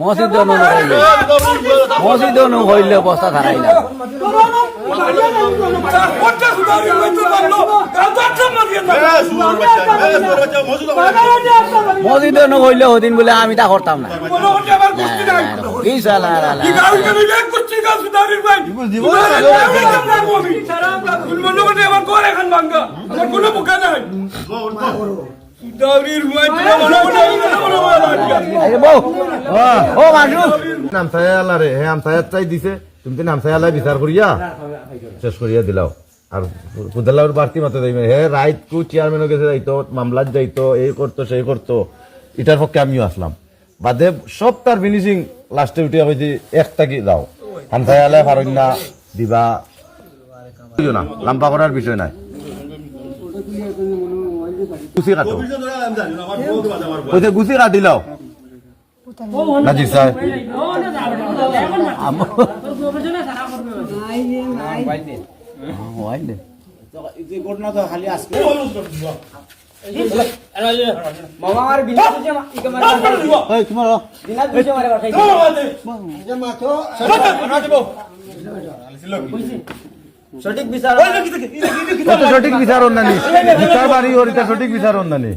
মসজিদ মসজিদ হইলে বস্তা ধারাইলাম মসজিদ হইলে ওদিন বলে আমি তা করতাম না কি সালা ও মানুষ নামসাই আল্লাহ রে হে আমসাই চাই দিছে। তুমি তো নামসাই আল্লাহ বিচার করিয়া। শেষ করিয়া দিলাও। আর বাড়তি মাত্র যাইবে কু যাইতো মামলাত যাইতো এই করতো সেই করতো। এটার পক্ষে আমিও আসলাম। বাদে সব তার ফিনিশিং লাস্টে উঠিয়া কইছি একটা কি দাও? আল্লাহ পারেন না দিবা না লাম্পা করার বিষয় নাই গুছি কাটো কইতে গুছি কাটিলাও নাজির সাহেব তোমার কত সঠিক বিচার অন্যানি। জুতার বাড়ি ওরিতা সঠিক বিচার অন্যানি।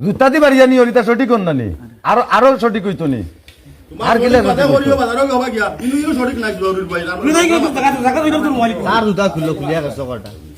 জুতা দি বাড়ি জানি ওরিতা সঠিক অন্যানি আরও আরও সঠিক হইতো নি আর কি লাগবে আর জুতা খুললো খুলিয়া গেছে কটা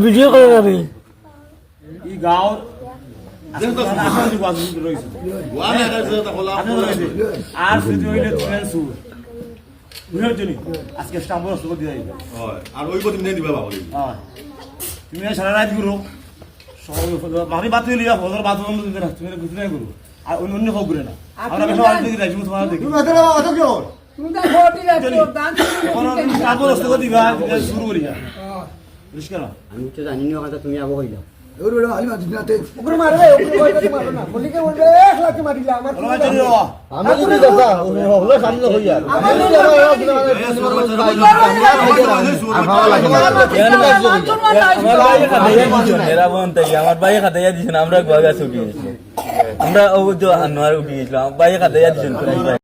ভিডিও করে যাবি আর যদি হইলে ট্রেন সুর বুঝার জন্য আজকে স্টাম্প নষ্ট করে দিয়ে দিবে আর ওই প্রতি নিয়ে দিবা বাবা হ্যাঁ। তুমি সারা রাত ঘুরো মারি বাদ হইলে হজর বাদ বন্ধ দিতে না তুমি ঘুরতে নাই করো আর অন্য অন্য হোক ঘুরে না। আমরা বেশি আজ দেখি যাইছি তোমার দেখি কোনো স্টাম্প নষ্ট করে দিবা শুরু করি যা পরিষ্কার আমি তো জানি না কথা তুমি আবো হইলা আমার ভাই খাতাইয়া দিয়েছেন আমরা গোয়া গাছ উঠিয়ে আমরা ও তো আনোয়ার উঠিয়ে গেছিলাম ভাই খাতাইয়া দিয়েছেন